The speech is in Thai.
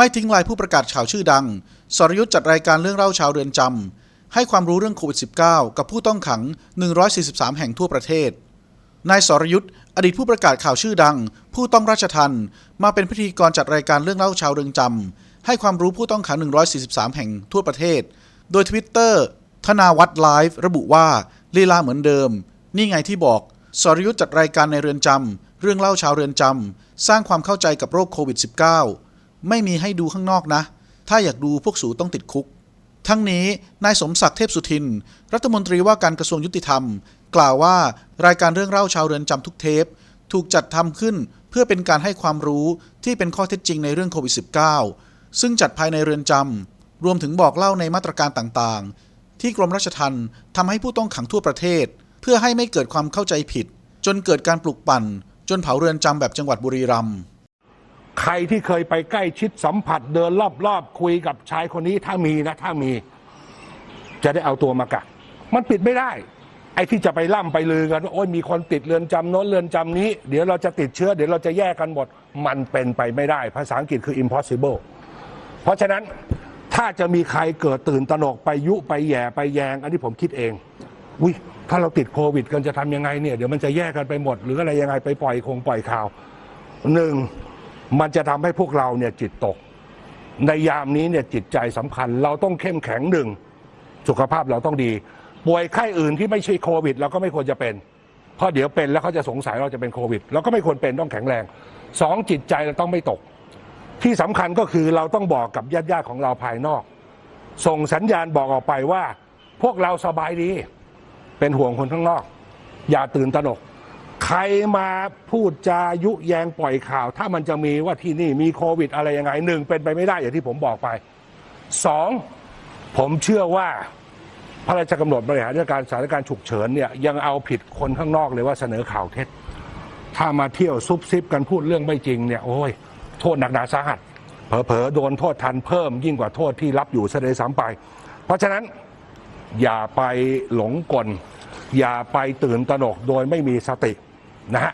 ไม่ทิ้งลายผู้ประกาศข่าวชื่อดัง สรยุทธ์จัดรายการเรื่องเล่าชาวเรือนจำ ให้ความรู้เรื่องโควิด -19 กับผู้ต้องขัง 143 แห่งทั่วประเทศ นายสรยุทธ์อดีตผู้ประกาศข่าวชื่อดัง ผู้ต้องราชทันมาเป็นพิธีกรจัดรายการเรื่องเล่าชาวเรือนจำ ให้ความรู้ผู้ต้องขัง 143 แห่งทั่วประเทศ โดยทวิตเตอร์ธนาวัฒน์ไลฟ์ระบุว่าลีลาเหมือนเดิม นี่ไงที่บอก สรยุทธ์จัดรายการในเรือนจำ เรื่องเล่าชาวเรือนจำ สร้างความเข้าใจกับโรคโควิด -19 ไม่มีให้ดูข้างนอกนะ ถ้าอยากดูพวกสูต้องติดคุก ทั้งนี้นายสมศักดิ์เทพสุทิน รัฐมนตรีว่าการกระทรวงยุติธรรม กล่าวว่ารายการเรื่องเล่าชาวเรือนจำทุกเทป ถูกจัดทำขึ้นเพื่อเป็นการให้ความรู้ที่เป็นข้อเท็จจริงในเรื่องโควิด -19 ซึ่งจัดภายในเรือนจำรวมถึงบอกเล่าในมาตรการต่างๆ ที่กรมราชทัณฑ์ทำให้ผู้ต้องขังทั่วประเทศ เพื่อให้ไม่เกิดความเข้าใจผิด จนเกิดการปลุกปั่น จนเผาเรือนจำแบบจังหวัดบุรีรัมย์ ใครที่เคยไปใกล้ชิดสัมผัสเดินรอบๆคุยกับชายคนนี้ถ้ามีนะ ถ้ามี จะได้เอาตัวมากักมันปิดไม่ได้ ไอ้ที่จะไปล่ำไปลือกันว่าโอ้ยมีคนติดเรือนจำโน้นเรือนจำนี้ เดี๋ยวเราจะติดเชื้อ เดี๋ยวเราจะแยกกันหมด มันเป็นไปไม่ได้ ภาษาอังกฤษคือ impossible เพราะฉะนั้นถ้าจะมีใครเกิดตื่นตระหนกไปยุไปแย่ไปแยง อันนี้ผมคิดเองวิถ้าเราติดโควิดกันจะทำยังไงเนี่ยเดี๋ยวมันจะแยกกันไปหมด หรืออะไรยังไงไปปล่อยคงปล่อยข่าวหนึ่ง มันจะทำให้พวกเราเนี่ยจิตตก ในยามนี้เนี่ยจิตใจสำคัญ เราต้องเข้มแข็งหนึ่งสุขภาพเราต้องดี ป่วยไข้อื่นที่ไม่ใช่โควิด เราก็ไม่ควรจะเป็น เพราะเดี๋ยวเป็นแล้วเขาจะสงสัยเราจะเป็นโควิดเราก็ไม่ควรเป็นต้องแข็งแรงสองจิตใจเราต้องไม่ตก ที่สำคัญก็คือเราต้องบอกกับญาติญาติของเราภายนอก ส่งสัญญาณบอกออกไปว่า พวกเราสบายดี เป็นห่วงคนข้างนอก อย่าตื่นตระหนก ใครมาพูดจายุแยงปล่อยข่าว ถ้ามันจะมีว่าที่นี่มีโควิดอะไรยังไงหนึ่งเป็นไปไม่ได้อย่างที่ผมบอกไปสองผมเชื่อว่าพระราชกำหนดบริหารราชการสถานการณ์ฉุกเฉินเนี่ยยังเอาผิดคนข้างนอกเลยว่าเสนอข่าวเท็จ ถ้ามาเที่ยวซุบซิบกันพูดเรื่องไม่จริงเนี่ยโอ้ยโทษหนักหนาสาหัสเผลอๆโดนโทษทันเพิ่มยิ่งกว่าโทษที่รับอยู่เสดยซ้ำไป เพราะฉะนั้นอย่าไปหลงกล อย่าไปตื่นตระหนกโดยไม่มีสติ นะฮะ